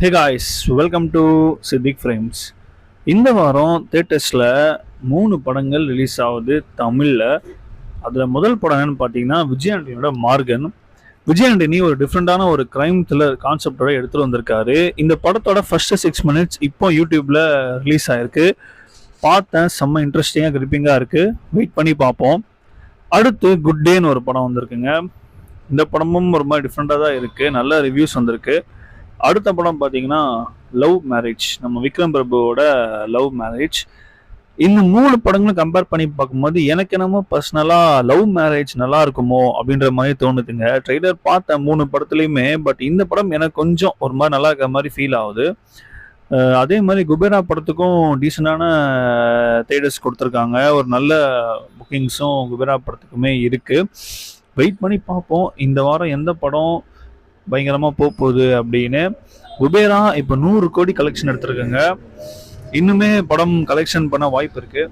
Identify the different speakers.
Speaker 1: Hey guys welcome to Siddique frames இந்த வாரம் தேட்டர்ஸில் மூணு படங்கள் ரிலீஸ் ஆகுது தமிழில். அதில் முதல் படம் என்னன்னு பார்த்தீங்கன்னா விஜயாண்டனியோட மார்கன். விஜயாண்டனி ஒரு டிஃப்ரெண்ட்டான ஒரு கிரைம் த்ரில்லர் கான்செப்டோட எடுத்துகிட்டு வந்திருக்காரு. இந்த படத்தோட ஃபர்ஸ்ட் சிக்ஸ் மினிட்ஸ் இப்போ யூடியூப்பில் ரிலீஸ் ஆயிருக்கு. பார்த்தேன் செம்ம இன்ட்ரெஸ்டிங்காக கிரிப்பிங்காக இருக்குது வெயிட் பண்ணி பார்ப்போம். அடுத்து குட் டேன்னு ஒரு படம் வந்திருக்குங்க. இந்த படமும் ஒரு மாதிரி டிஃப்ரெண்ட்டாக தான் இருக்குது நல்ல ரிவ்யூஸ் வந்திருக்கு. அடுத்த படம் பார்த்தீங்கன்னா லவ் மேரேஜ். நம்ம விக்ரம் பிரபுவோட லவ் மேரேஜ். இந்த மூணு படங்களும் கம்பேர் பண்ணி பார்க்கும்போது எனக்கு என்னமோ பர்சனலாக லவ் மேரேஜ் நல்லா இருக்குமோ அப்படின்ற மாதிரி தோணுதுங்க. ட்ரெய்லர் பார்த்த மூணு படத்துலையுமே பட் இந்த படம் எனக்கு கொஞ்சம் ஒரு மாதிரி நல்லா இருக்கிற மாதிரி ஃபீல் ஆகுது. அதே மாதிரி குபேரா படத்துக்கும் டீசெண்டான தேட்டர்ஸ் கொடுத்துருக்காங்க. ஒரு நல்ல புக்கிங்ஸும் குபேரா படத்துக்குமே இருக்குது வெயிட் பண்ணி பார்ப்போம். இந்த வாரம் எந்த படம் பயங்கரமாக போக போகுது அப்படின்னு. குபேரா இப்போ நூறு கோடி கலெக்ஷன் எடுத்திருக்காங்க. இன்னுமே படம் கலெக்ஷன் பண்ண வாய்ப்பு இருக்குது